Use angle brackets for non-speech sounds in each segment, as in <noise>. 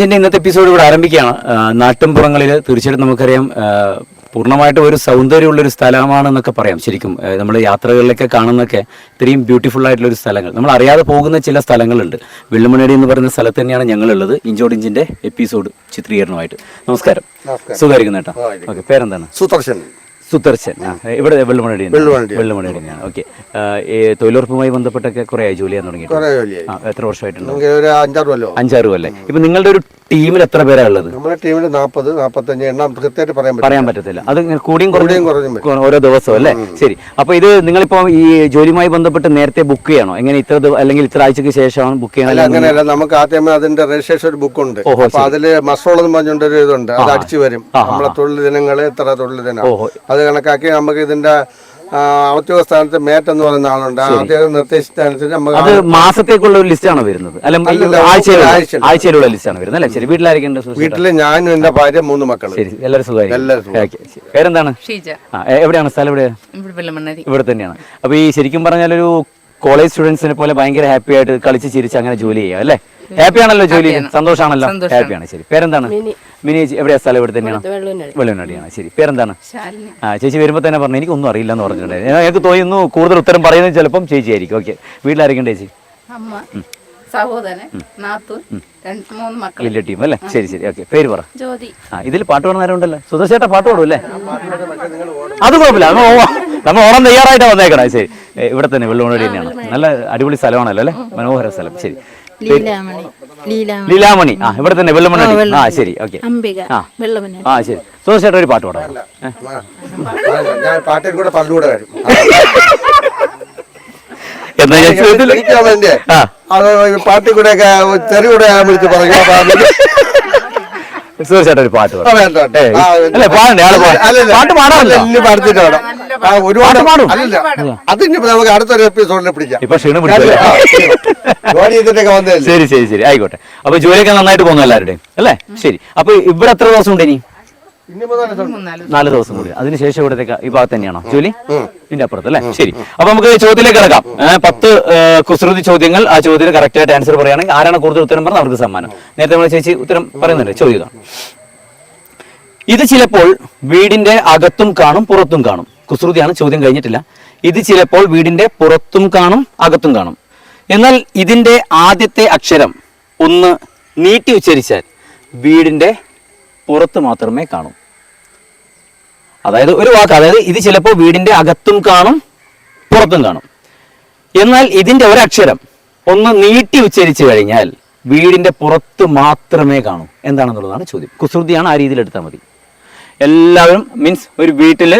ഇതിന്റെ ഇന്നത്തെ എപ്പിസോഡ് ഇവിടെ ആരംഭിക്കുകയാണ്. നാട്ടിൻപുറങ്ങളിൽ തീർച്ചയായിട്ടും നമുക്കറിയാം പൂർണമായിട്ടും ഒരു സൗന്ദര്യമുള്ള ഒരു സ്ഥലമാണെന്നൊക്കെ പറയാം ശരിക്കും. നമ്മൾ യാത്രകളിലൊക്കെ കാണുന്നൊക്കെ ഇത്രയും ബ്യൂട്ടിഫുൾ ആയിട്ടുള്ള ഒരു സ്ഥലങ്ങൾ. നമ്മൾ അറിയാതെ പോകുന്ന ചില സ്ഥലങ്ങളുണ്ട്. വെള്ളുമണേടി എന്ന് പറയുന്ന സ്ഥലത്ത് തന്നെയാണ് ഞങ്ങളുള്ളത്. ഇഞ്ചോടിഞ്ചിന്റെ എപ്പിസോഡ് ചിത്രീകരണമായിട്ട്. നമസ്കാരം. സുഖമായിരിക്കും കേട്ടോ ഓക്കെ പേരെന്താണ്? സുദർശൻ. സുദർശൻ. ഇവിടെ വെള്ളുമണേടി വെള്ളുമണേടി. വെള്ളുമണേടി തന്നെയാണ്. ഓക്കെ. തൊഴിലുറപ്പുമായി ബന്ധപ്പെട്ടൊക്കെ കുറെ ആയി ജോലി ചെയ്യാൻ തുടങ്ങി എത്ര വർഷമായിട്ടുണ്ട്? അഞ്ചാറ് കൊല്ലേ? ഇപ്പൊ നിങ്ങളുടെ ഒരു ടീമിൽ എത്ര പേരാ ഉള്ളത്? നമ്മുടെ ടീമിൽ നാൽപ്പത് നാൽപ്പത്തഞ്ച് എണ്ണം കൃത്യമായിട്ട് പറയാൻ പറ്റും പറയാൻ പറ്റത്തില്ല. അത് ഇങ്ങനെ കൂടിയും കുറഞ്ഞും കുറഞ്ഞും വരും. ഓരോ ദിവസവും അല്ലേ? ശരി. അപ്പൊ ഇത് നിങ്ങളിപ്പോ ഈ ജോലിയുമായി ബന്ധപ്പെട്ട് നേരത്തെ ബുക്ക് ചെയ്യണോ? എങ്ങനെ ഇത്ര ദിവ- അല്ലെങ്കിൽ ഇത്ര ആഴ്ചക്ക് ശേഷമാണ് ബുക്ക് അല്ല ചെയ്യണം അങ്ങനെയല്ല. നമുക്ക് ആദ്യമേ അതിന്റെ രജിസ്ട്രേഷൻ ഒരു ബുക്ക് ഉണ്ട്. ഓഹോ, അപ്പൊ അതിൽ മസോളം എന്ന് പറഞ്ഞുകൊണ്ട് ഒരു ഇതുണ്ട്. അത് അടിച്ചു വരും. നമ്മളെ തൊഴിൽ ദിനങ്ങൾ എത്ര തൊഴിൽ ദിനം. ഓഹോ. അത് കണക്കാക്കി നമുക്ക് ഇതിന്റെ ഔദ്യോഗിക സ്ഥാനത്ത് മേറ്റ് എന്ന് പറയുന്ന ആളുണ്ട്. അദ്ദേഹം നിർദ്ദേശിച്ചനുസരിച്ച് നമുക്ക് അത് മാസത്തേക്കുള്ള ഒരു ലിസ്റ്റ് ആണോ വരുന്നത്. അല്ല ആഴ്ചയിലുള്ള ആഴ്ചയിലുള്ള ലിസ്റ്റ് ആണ് വരുന്നത് അല്ലേ? ശരി വീട്ടിലായിരിക്കും വീട്ടിൽ ഞാനും എന്റെ ഭാര്യ മൂന്ന് മക്കൾ ശരി എല്ലാവരും സുഖമായിരിക്കും. എല്ലാവരും സുഖം. ഓക്കേ, ശരി. പേരെന്താണ്? ഷീജ. ആ എ- എവിടെയാണ്? സ്ഥലം എവിടെയാണ് ഇവിടെ വെള്ളമണ്ണരി. ഇവിടെ തന്നെയാണ്. അപ്പൊ ഈ ശരിക്കും പറഞ്ഞാൽ ഒരു കോളേജ് സ്റ്റുഡൻസിനെ പോലെ ഭയങ്കര ഹാപ്പി ആയിട്ട് കളിച്ച് ചിരിച്ച് അങ്ങനെ ജോലി ചെയ്യാം അല്ലേ? ഹാപ്പി ആണല്ലോ ജോലി. സന്തോഷമാണല്ലോ ഹാപ്പി ഹാപ്പിയാണ് ശരി. പേരെന്താണ്? മിനി. ചേച്ചി എവിടെയാ? സ്ഥലം ഇവിടെ തന്നെയാണ്? വെള്ളനാടിയാണ് ശരി. പേരെന്താണ്? ശാലിനി. ആ ചേച്ചി വരുമ്പോൾ തന്നെ പറഞ്ഞു. എനിക്കൊന്നും അറിയില്ല എന്ന് പറഞ്ഞിട്ടുണ്ടായിരുന്നു. എനിക്ക് തോന്നുന്നു കൂടുതൽ ഉത്തരം പറയുന്നത് ചിലപ്പം ചേച്ചി ആയിരിക്കും. ഓക്കെ വീട്ടിലായിരിക്കും ചേച്ചി? അമ്മ സഹോദരൻ നാത്തൂൻ രണ്ട് മൂന്ന് മക്കൾ വലിയ ടീം. അല്ലേ? ശരി ശരി. ഓക്കെ പേര് പറ. ജ്യോതി. ആ ഇതിൽ പാട്ട് പാടുന്ന സുദർശേട്ട സുധർശേട്ട പാട്ട് പാടും അല്ലേ? അത് കുഴപ്പമില്ല. നമ്മൾ ഓണം തയ്യാറായിട്ടാണ് വന്നേക്കണം. ശരി. ഇവിടെ തന്നെ വെള്ളുമണി തന്നെയാണ്. നല്ല അടിപൊളി സ്ഥലമാണല്ലോ അല്ലേ? മനോഹര സ്ഥലം. ശരി. ലീലാമണി. ആ ഇവിടെ തന്നെ വെള്ളമണി ആ ശരി. ഓക്കെ. അംബിക. ആ. വെള്ളമണി ആ ശരി. സുധർശേട്ട ഒരു പാട്ട് പാടാം? ഞാൻ പാട്ടിൽ കൂടെ പറഞ്ഞുകൂടെ വരും. എന്നാ ഞാൻ പാട്ടിൽ കൂടെ ഒക്കെ തെറികൂടെ ഞാൻ വിളിച്ച് പറഞ്ഞു. അത് ഒരു പാട്ട് അല്ല പാടണ്ടേ. പാട്ട് പാടാറില്ല? ഇല്ല, പാടത്തിട്ട് വേണം. ഒരുപാട് പാടും. അല്ലല്ല നമുക്ക് അടുത്തൊരു എപ്പിസോഡിൽ പിടിക്കാം. ഇപ്പൊ ക്ഷീണം പിടിച്ചല്ലേ ആ, ജോലി ചെയ്തിട്ടൊക്കെ ശരി ശരി ശരി. ആയിക്കോട്ടെ. അപ്പൊ ജോലിയൊക്കെ നന്നായിട്ട് പോകുന്നു എല്ലാവരുടെയും അല്ലേ? ശരി. അപ്പൊ ഇവിടെ എത്ര ദിവസം ഉണ്ട് ഇനി? നാല് ദിവസം കൂടി. അതിനുശേഷം ഇവിടത്തേക്ക് ഈ ഭാഗത്ത് തന്നെയാണോ? ജോലി? ഇതിന്റെ അപ്പുറത്ത് അല്ലേ? ശരി. അപ്പൊ നമുക്ക് ചോദ്യത്തിലേക്ക് കിടക്കാം. പത്ത് കുസൃതി ചോദ്യങ്ങൾ. ആ ചോദ്യത്തിന് കറക്റ്റ് ആയിട്ട് ആൻസർ പറയുകയാണെങ്കിൽ ആരാണ് കൂടുതൽ ഉത്തരം പറഞ്ഞത്? അവർക്ക് സമ്മാനം. നേരത്തെ നമ്മൾ ചേച്ചി ഉത്തരം പറയുന്നുണ്ട്. ചോദ്യം ഇത് ചിലപ്പോൾ വീടിന്റെ അകത്തും കാണും പുറത്തും കാണും. കുസൃതിയാണ് ചോദ്യം കഴിഞ്ഞിട്ടില്ല. ഇത് ചിലപ്പോൾ വീടിന്റെ പുറത്തും കാണും അകത്തും കാണും. എന്നാൽ ഇതിന്റെ ആദ്യത്തെ അക്ഷരം ഒന്ന് നീട്ടി ഉച്ചരിച്ചാൽ വീടിന്റെ പുറത്ത് മാത്രമേ കാണൂ. അതായത് ഒരു വാക്ക് അതായത് ഇത് ചിലപ്പോൾ വീടിന്റെ അകത്തും കാണും പുറത്തും കാണും. എന്നാൽ ഇതിന്റെ ഒരക്ഷരം ഒന്ന് നീട്ടി ഉച്ചരിച്ചു കഴിഞ്ഞാൽ വീടിന്റെ പുറത്ത് മാത്രമേ കാണൂ. എന്താണെന്നുള്ളതാണ് ചോദ്യം. കുസൃതിയാണ് ആ രീതിയിൽ എടുത്താൽ മതി. എല്ലാവരും മീൻസ് ഒരു വീട്ടിൽ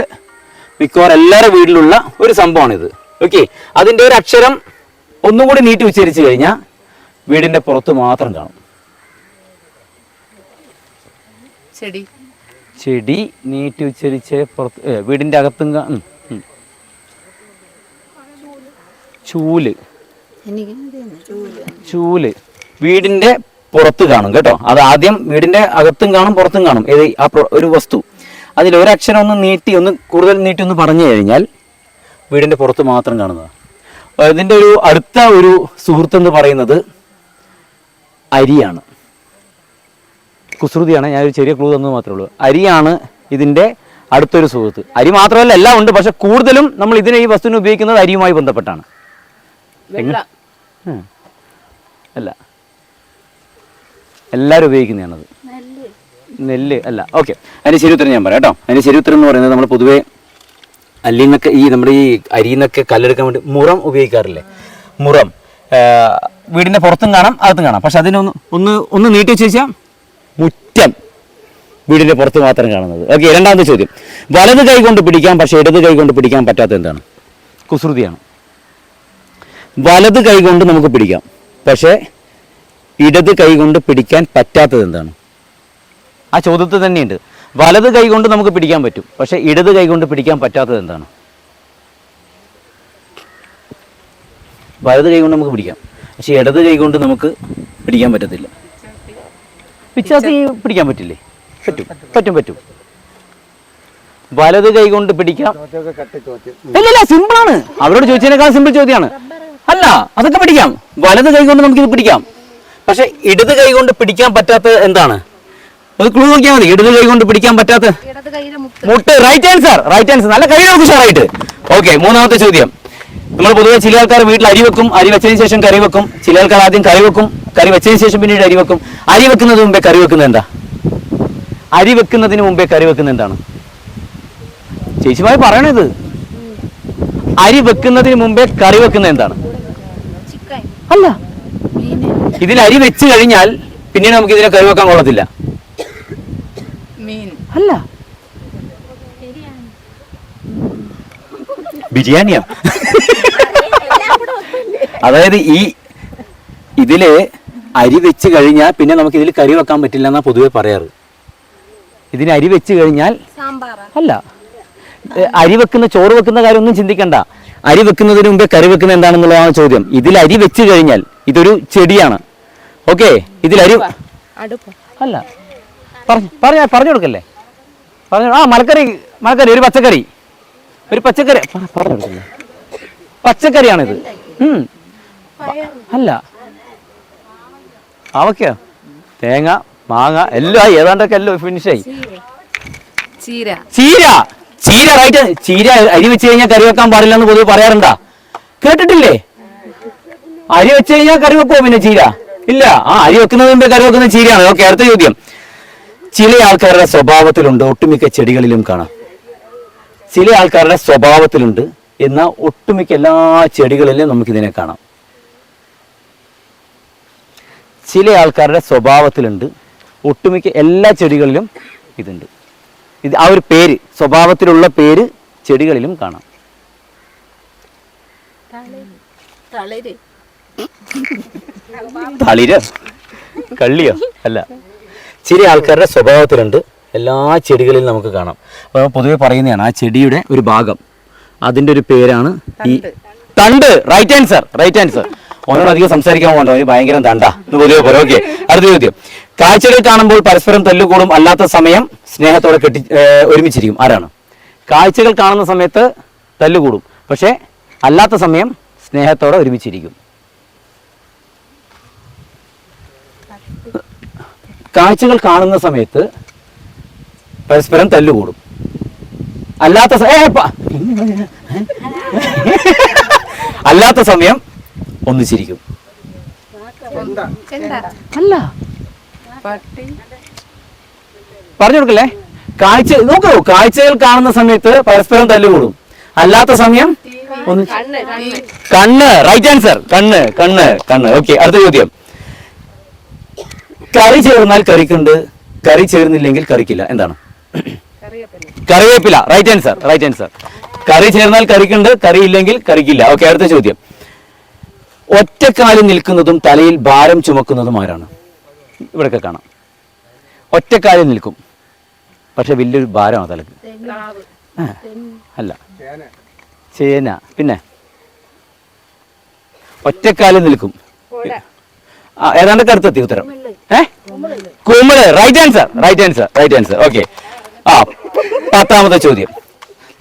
മിക്കവാറും എല്ലാവരുടെ വീട്ടിലുള്ള ഒരു സംഭവമാണിത്. ഓക്കെ അതിന്റെ ഒരു അക്ഷരം ഒന്നും കൂടി നീട്ടി ഉച്ചരിച്ചു കഴിഞ്ഞാൽ വീടിന്റെ പുറത്ത് മാത്രം കാണും. ചെടി. ചെടി നീട്ടി ഉച്ചരിച്ച് പുറത്ത് വീടിന്റെ അകത്തും. ചൂൽ. ചൂൽ. വീടിന്റെ പുറത്ത് കാണും കേട്ടോ. അത് ആദ്യം വീടിന്റെ അകത്തും കാണും പുറത്തും കാണും. ഏത് ആ ഒരു വസ്തു. അതിൽ ഒരക്ഷരം ഒന്ന് നീട്ടി ഒന്ന് കൂടുതൽ നീട്ടി ഒന്ന് പറഞ്ഞു കഴിഞ്ഞാൽ വീടിന്റെ പുറത്ത് മാത്രം കാണുന്നതാണ് ഇതിന്റെ ഒരു അടുത്ത ഒരു സുഹൃത്ത് എന്ന് പറയുന്നത് അരിയാണ്. കുസൃതിയാണ്. ഞാനൊരു ചെറിയ ക്ലൂ തന്നത് മാത്രമേ ഉള്ളൂ. അരിയാണ് ഇതിന്റെ അടുത്തൊരു സുഹൃത്ത്. അരി മാത്രമല്ല എല്ലാം ഉണ്ട്. പക്ഷെ കൂടുതലും നമ്മൾ ഇതിനെ ഈ വസ്തുവിനെ ഉപയോഗിക്കുന്നത് അരിയുമായി ബന്ധപ്പെട്ടാണ്. അല്ല. എല്ലാവരും ഉപയോഗിക്കുന്നതാണത് നെല്ല്. അല്ല. ഓക്കെ. അതിന് ശരി ഉത്തരം ഞാൻ പറയാം കേട്ടോ. അതിന് ശരി ഉത്തരം എന്ന് പറയുന്നത് നമ്മൾ പൊതുവേ അല്ലിൽ നിന്നൊക്കെ ഈ നമ്മുടെ ഈ അരിയിൽ നിന്നൊക്കെ കല്ലെടുക്കാൻ വേണ്ടി മുറം ഉപയോഗിക്കാറില്ലേ? മുറം. വീടിന്റെ വീടിന്റെ പുറത്തും കാണാം അകത്തും കാണാം. പക്ഷെ അതിനൊന്ന് ഒന്ന് ഒന്ന് നീട്ടി വെച്ച് വെച്ചാൽ മുറ്റം വീടിന്റെ പുറത്ത് മാത്രം കാണുന്നത്. ഓക്കെ രണ്ടാമത്തെ ചോദ്യം. വലത് കൈ കൊണ്ട് പിടിക്കാം പക്ഷേ ഇടത് കൈ കൊണ്ട് പിടിക്കാൻ പറ്റാത്ത എന്താണ്? കുസൃതിയാണ്. വലത് കൈ കൊണ്ട് നമുക്ക് പിടിക്കാം പക്ഷേ ഇടത് കൈ കൊണ്ട് പിടിക്കാൻ പറ്റാത്തത് എന്താണ്? ആ ചോദ്യത്തിൽ തന്നെയുണ്ട്. വലത് കൈ കൊണ്ട് നമുക്ക് പിടിക്കാൻ പറ്റും പക്ഷേ ഇടത് കൈ കൊണ്ട് പിടിക്കാൻ പറ്റാത്തത് എന്താണ്? വലത് കൈ കൊണ്ട് നമുക്ക് പിടിക്കാം പക്ഷേ ഇടത് കൈ കൊണ്ട് നമുക്ക് പിടിക്കാൻ പറ്റത്തില്ല. പിച്ചാത്തി പിടിക്കാൻ പറ്റില്ലേ? പറ്റും പറ്റും. പറ്റും വലത് കൈ കൊണ്ട് പിടിക്കാം. സിമ്പിൾ ആണ്. അവരോട് ചോദിച്ചതിനേക്കാൾ സിമ്പിൾ ചോദ്യമാണ്. അല്ല അതൊക്കെ പിടിക്കാം. വലത് കൈ കൊണ്ട് നമുക്കിത് പിടിക്കാം. പക്ഷെ ഇടത് കൈ കൊണ്ട് പിടിക്കാൻ പറ്റാത്ത എന്താണ്? അത് ക്ലൂ നോക്കിയാൽ മതി. ഇടത് കൈ കൊണ്ട് പിടിക്കാൻ പറ്റാത്ത മുട്ട്. റൈറ്റ് ആൻസർ റൈറ്റ് ആൻസർ നല്ല കൈ നോക്ക് സാറായിട്ട് ഓക്കെ മൂന്നാമത്തെ ചോദ്യം. നമ്മൾ പൊതുവെ ചില ആൾക്കാർ വീട്ടിൽ അരി വെക്കും അരി വെച്ചതിന് ശേഷം കറി വെക്കും. ചില ആൾക്കാർ ആദ്യം കറി വെക്കും കറി വെച്ചതിന് ശേഷം പിന്നീട് അരി വെക്കും. അരി വെക്കുന്നതിന് മുമ്പേ കറി വെക്കുന്നത് എന്താ? അരി വെക്കുന്നതിന് മുമ്പേ കറി വെക്കുന്നത് എന്താണ്? ചേച്ചിമാര് പറയണത്. അരി വെക്കുന്നതിന് മുമ്പേ കറി വെക്കുന്നത് എന്താണ്? അല്ല. ഇതിൽ അരി വെച്ച് കഴിഞ്ഞാൽ പിന്നീട് നമുക്ക് ഇതിനെ കറി വെക്കാൻ കൊള്ളത്തില്ല. അല്ല. ബിരിയാണിയാ? അതായത് ഈ ഇതിൽ അരി വെച്ച് കഴിഞ്ഞാൽ പിന്നെ നമുക്ക് ഇതിൽ കറി വെക്കാൻ പറ്റില്ല എന്നാ പൊതുവെ പറയാറ്. ഇതിന് അരി വെച്ച് കഴിഞ്ഞാൽ അല്ല. അരി വെക്കുന്ന ചോറ് വെക്കുന്ന കാര്യം ഒന്നും ചിന്തിക്കണ്ട. അരി വെക്കുന്നതിന് മുമ്പേ കറി വെക്കുന്ന എന്താണെന്നുള്ളതാണ് ചോദ്യം. ഇതിൽ അരി വെച്ച് കഴിഞ്ഞാൽ ഇതൊരു ചെടിയാണ്. ഓക്കെ? ഇതിൽ അരി അല്ല. പറഞ്ഞു പറഞ്ഞ പറഞ്ഞു കൊടുക്കല്ലേ? പറഞ്ഞു ആ മലക്കറി മലക്കറി ഒരു പച്ചക്കറി. ഒരു പച്ചക്കറി. പറ- പറഞ്ഞു കൊടുക്കല്ലേ പച്ചക്കറിയാണിത്. അല്ല. അവക്കോ തേങ്ങ മാങ്ങ എല്ലാം ആയി. ഏതാണ്ടൊക്കെ എല്ലാം ഫിനിഷായി ചീര. ചീര. ചീര റൈറ്റ് ചീര അരി വെച്ച് കഴിഞ്ഞാൽ കറി വെക്കാൻ പാടില്ല എന്ന് പൊതുവെ പറയാറുണ്ടാ. കേട്ടിട്ടില്ലേ? അരി വെച്ച് കഴിഞ്ഞാൽ കറി വെക്കുമോ പിന്നെ ചീര? ഇല്ല. ആ അരി വെക്കുന്നത് മുമ്പേ കറി വെക്കുന്ന ചീരയാണ്. ഓക്കെ അടുത്ത ചോദ്യം. ചില ആൾക്കാരുടെ സ്വഭാവത്തിലുണ്ട് ഒട്ടുമിക്ക ചെടികളിലും കാണാം. ചില ആൾക്കാരുടെ സ്വഭാവത്തിലുണ്ട് എന്നാൽ ഒട്ടുമിക്ക എല്ലാ ചെടികളിലും നമുക്കിതിനെ കാണാം. ചില ആൾക്കാരുടെ സ്വഭാവത്തിലുണ്ട്. ഒട്ടുമിക്ക എല്ലാ ചെടികളിലും ഇതുണ്ട്. ഇത് ആ ഒരു പേര് സ്വഭാവത്തിലുള്ള പേര് ചെടികളിലും കാണാം. തളിര്. കള്ളിയോ? അല്ല. ചില ആൾക്കാരുടെ സ്വഭാവത്തിലുണ്ട്. എല്ലാ ചെടികളിലും നമുക്ക് കാണാം. അപ്പോൾ പൊതുവെ പറയുന്നതാണ് ആ ചെടിയുടെ ഒരു ഭാഗം അതിന്റെ ഒരു പേരാണ് ഈ തണ്ട്. റൈറ്റ് ആൻസർ റൈറ്റ് ആൻസർ ഓനോട് അധികം സംസാരിക്കാൻ പോകണ്ട അവന് ഭയങ്കര തണ്ട. എന്ന് പൊതുവെ പറയും ഓക്കെ അടുത്ത ചോദ്യം. കാഴ്ചകൾ കാണുമ്പോൾ പരസ്പരം തല്ലുകൂടും അല്ലാത്ത സമയം സ്നേഹത്തോടെ കെട്ടി ഒരുമിച്ചിരിക്കും. ആരാണ്? കാഴ്ചകൾ കാണുന്ന സമയത്ത് തല്ലുകൂടും. പക്ഷേ അല്ലാത്ത സമയം സ്നേഹത്തോടെ ഒരുമിച്ചിരിക്കും. കാഴ്ചകൾ കാണുന്ന സമയത്ത് പരസ്പരം തല്ലുകൂടും. അല്ലാത്ത അല്ലാത്ത സമയം ഒന്നിച്ചിരിക്കും അല്ല. പറഞ്ഞു കൊടുക്കല്ലേ? കാഴ്ച നോക്കൂ കാഴ്ചകൾ കാണുന്ന സമയത്ത് പരസ്പരം തല്ലുകൂടും. അല്ലാത്ത സമയം ഒന്ന് കണ്ണ് കണ്ണ്. കണ്ണ് റൈറ്റ് ആൻസർ കണ്ണ് കണ്ണ് കണ്ണ്. ഓക്കെ അടുത്ത ചോദ്യം. കറി ചേർന്നാൽ കറിക്കുണ്ട് കറി ചേർന്നില്ലെങ്കിൽ കറിക്കില്ല. എന്താണ്? കറിവേപ്പില. കറിവേപ്പില റൈറ്റ് ആൻസർ റൈറ്റ് ആൻസർ കറി ചേർന്നാൽ കറിക്കുണ്ട് കറിയില്ലെങ്കിൽ കറിക്കില്ല. ഓക്കെ അടുത്ത ചോദ്യം. ഒറ്റക്കാലിൽ നിൽക്കുന്നതും തലയിൽ ഭാരം ചുമക്കുന്നതും ആരാണ്? ഇവിടെയൊക്കെ കാണാം. ഒറ്റക്കാലിൽ നിൽക്കും. പക്ഷെ വലിയൊരു ഭാരമാണ് തലക്ക്. അല്ല. ചേന. പിന്നെ? ഒറ്റക്കാലിൽ നിൽക്കും. ഏതാണ്ട് അടുത്തെത്തി ഉത്തരം. ഏ? കുമിൾ. Right answer right answer right answer okay ആ പത്താമത്തെ ചോദ്യം.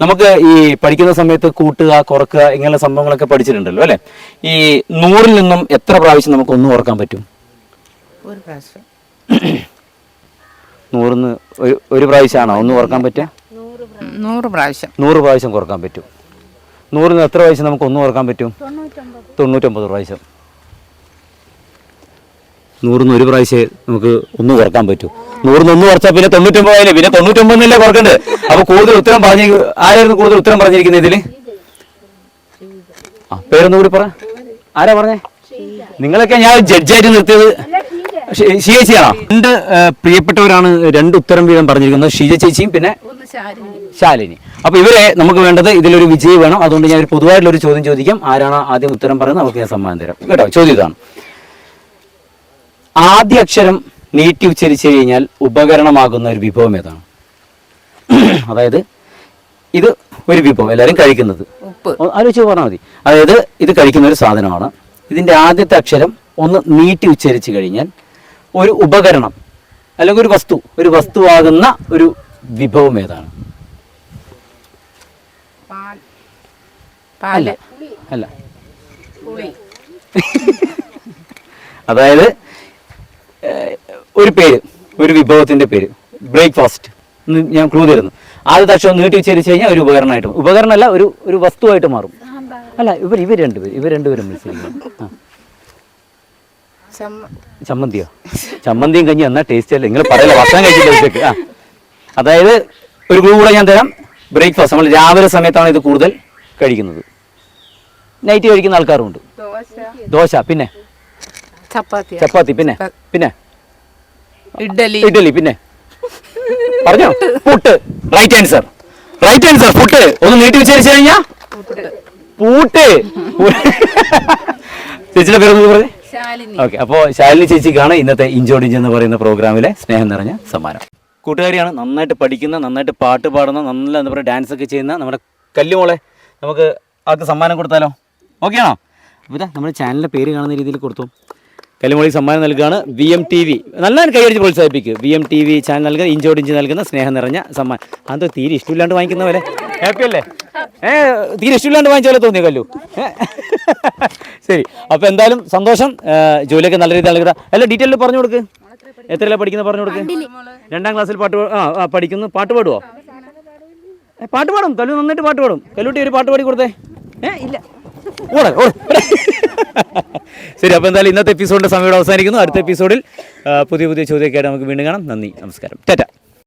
നമുക്ക് ഈ പഠിക്കുന്ന സമയത്ത് കൂട്ടുക കുറക്കുക ഇങ്ങനെയുള്ള സംഭവങ്ങളൊക്കെ പഠിച്ചിട്ടുണ്ടല്ലോ അല്ലെ? ഈ നൂറിൽ നിന്നും എത്ര പ്രാവശ്യം നമുക്ക് ഒന്നും ഓർക്കാൻ പറ്റും? ഒരു പ്രാവശ്യം. <clears throat> നൂറിന്ന് ഒരു ഒരു പ്രാവശ്യമാണോ? ഒന്നും ഓർക്കാൻ പറ്റുക? നൂറ് പ്രാവശ്യം. നൂറ് പ്രാവശ്യം. കുറയ്ക്കാൻ പറ്റും. നൂറിൽ നിന്ന് എത്ര പ്രാവശ്യം നമുക്ക് ഒന്നും ഓർക്കാൻ പറ്റും? തൊണ്ണൂറ്റൊമ്പത്. പ്രാവശ്യം. നിന്ന് ഒരു പ്രാവശ്യം നമുക്ക് ഒന്നും കുറയ്ക്കാൻ പറ്റും. നൂറിന്ന് ഒന്ന് കുറച്ചാൽ പിന്നെ തൊണ്ണൂറ്റൊമ്പതിന് പിന്നെ തൊണ്ണൂറ്റൊമ്പതിനല്ലേ കുറക്കണ്ട്? അപ്പൊ കൂടുതൽ ഉത്തരം പറഞ്ഞു ആരായിരുന്നു കൂടുതൽ ഉത്തരം പറഞ്ഞിരിക്കുന്നത് ഇതിൽ? ആ പേരൊന്നും കൂടി പറ. ആരാ പറഞ്ഞേ? നിങ്ങളൊക്കെ ഞാൻ ജഡ്ജായിട്ട് നിർത്തിയത് ഷീജച്ചിയാണോ രണ്ട് പ്രിയപ്പെട്ടവരാണ് രണ്ട് ഉത്തരം വീതം പറഞ്ഞിരിക്കുന്നത്. ഷീജ ചേച്ചിയും പിന്നെ ശാലിനി. അപ്പൊ ഇവരെ നമുക്ക് വേണ്ടത് ഇതിലൊരു വിജയി വേണം. അതുകൊണ്ട് ഞാൻ ഒരു പൊതുവായിട്ടുള്ള ഒരു ചോദ്യം ചോദിക്കാം. ആരാണ് ആദ്യം ഉത്തരം പറയുന്നത്? അവർക്ക് ഞാൻ സമ്മാനം തരാം. കേട്ടോ ചോദ്യം ഇതാണ്. ആദ്യ അക്ഷരം നീട്ടി ഉച്ചരിച്ചു കഴിഞ്ഞാൽ ഉപകരണമാകുന്ന ഒരു വിഭവം ഏതാണ്? <clears throat> അതായത് ഇത് ഒരു വിഭവം എല്ലാവരും കഴിക്കുന്നത്. ഉപ്പ്. ആലോചിച്ച് പറഞ്ഞാൽ മതി. അതായത് ഇത് കഴിക്കുന്ന ഒരു സാധനമാണ്. ഇതിന്റെ ആദ്യത്തെ അക്ഷരം ഒന്ന് നീട്ടി ഉച്ചരിച്ചു കഴിഞ്ഞാൽ ഒരു ഉപകരണം അല്ലെങ്കിൽ ഒരു വസ്തു ഒരു വസ്തുവാകുന്ന ഒരു വിഭവം ഏതാണ്? അല്ല. പുളി. <laughs> അതായത് ഒരു പേര് ഒരു വിഭവത്തിന്റെ പേര് ബ്രേക്ക്ഫാസ്റ്റ് ഞാൻ ക്ലൂ തരുന്നു. ആദ്യത്തെ അക്ഷരം നീട്ടി വെച്ചു കഴിഞ്ഞാൽ ഒരു ഉപകരണമായിട്ട് ഉപകരണം ഉപകരണമല്ല ഒരു ഒരു വസ്തുവായിട്ട് മാറും. അല്ല ഇവർ ഇവർ രണ്ടുപേരും ഇവർ രണ്ടുപേരും ചമ്മന്തിയോ? ചമ്മന്തിയും കഞ്ഞി എന്നാ ടേസ്റ്റ് അല്ല? നിങ്ങൾ പറയല ഭക്ഷണം കഴിച്ചില്ല ഉച്ചയ്ക്ക്. ആ. അതായത് ഒരു ക്ലൂ കൂടെ ഞാൻ തരാം. ബ്രേക്ക്ഫാസ്റ്റ് നമ്മൾ രാവിലെ സമയത്താണ് ഇത് കൂടുതൽ കഴിക്കുന്നത്. നൈറ്റ് കഴിക്കുന്ന ആൾക്കാരുണ്ട് ദോശ. പിന്നെ? ചപ്പാത്തി ചപ്പാത്തി പിന്നെ? പിന്നെ? ഇഡ്ഡലി. ഇഡ്ഡലി പിന്നെ? പറഞ്ഞോ? Puttu. Right answer right answer puttu. ഒന്ന് നീട്ടി വിചാരിച്ചു കഴിഞ്ഞാ? പൂട്ട്. ചേച്ചിയുടെ പേര് പറഞ്ഞു. ഓക്കെ അപ്പോൾ ശാലിനി ചേച്ചിക്കാണ് ഇന്നത്തെ ഇഞ്ചോടിഞ്ച് എന്ന് പറയുന്ന പ്രോഗ്രാമിലെ സ്നേഹം നിറഞ്ഞ സമ്മാനം. കൂട്ടുകാരിയാണ് നന്നായിട്ട് പഠിക്കുന്ന നന്നായിട്ട് പാട്ട് പാടുന്ന നല്ല എന്താ പറയുക ഡാൻസ് ഒക്കെ ചെയ്യുന്ന നമ്മുടെ കല്ലുമോളെ നമുക്ക് ആൾക്ക് സമ്മാനം കൊടുത്താലോ? ഓക്കെ ആണോ? അപ്പോൾ നമ്മുടെ ചാനലിന്റെ പേര് കാണുന്ന രീതിയിൽ കൊടുത്തു. കല്ലുമോളി സമ്മാനം നൽകുകയാണ് വി എം ടി വി നല്ലതാണ് കൈയടിച്ച് പ്രോത്സാഹിപ്പിക്കുക V M T V channel നൽകുന്ന ഇഞ്ചോടിഞ്ച് നൽകുന്ന സ്നേഹം നിറഞ്ഞ സമ്മാനം. അത് തീരെ ഇഷ്ടമില്ലാണ്ട് വാങ്ങിക്കുന്ന പോലെ. ഹാപ്പി അല്ലേ? ഏ തീരെ ഇഷ്ടമില്ലാണ്ട് വാങ്ങിച്ച പോലെ തോന്നിയ കല്ലു? ശരി. അപ്പോൾ എന്തായാലും സന്തോഷം. ജോലിയൊക്കെ നല്ല രീതിയിൽ നൽകുക. അല്ല ഡീറ്റെയിൽ പറഞ്ഞു കൊടുക്ക്. എത്രയല്ല പഠിക്കുന്നത് പറഞ്ഞു കൊടുക്ക്? രണ്ടാം ക്ലാസ്സിൽ പാട്ട് ആ ആ പഠിക്കുന്നു. പാട്ട് പാടുവോ? പാട്ട് പാടും. കല്ലു നന്നായിട്ട് പാട്ട് പാടും. കല്ലൂട്ടി ഒരു പാട്ട് പാടി കൊടുത്തേ. ഏ ഇല്ല. ഓടെ ശരി അപ്പോൾ എന്തായാലും ഇന്നത്തെ എപ്പിസോഡിന്റെ സമയം അവസാനിക്കുന്നു. അടുത്ത എപ്പിസോഡിൽ പുതിയ പുതിയ ചോദ്യമൊക്കെ നമുക്ക് വീണ്ടും കാണാം. നന്ദി നമസ്കാരം. ടാറ്റ.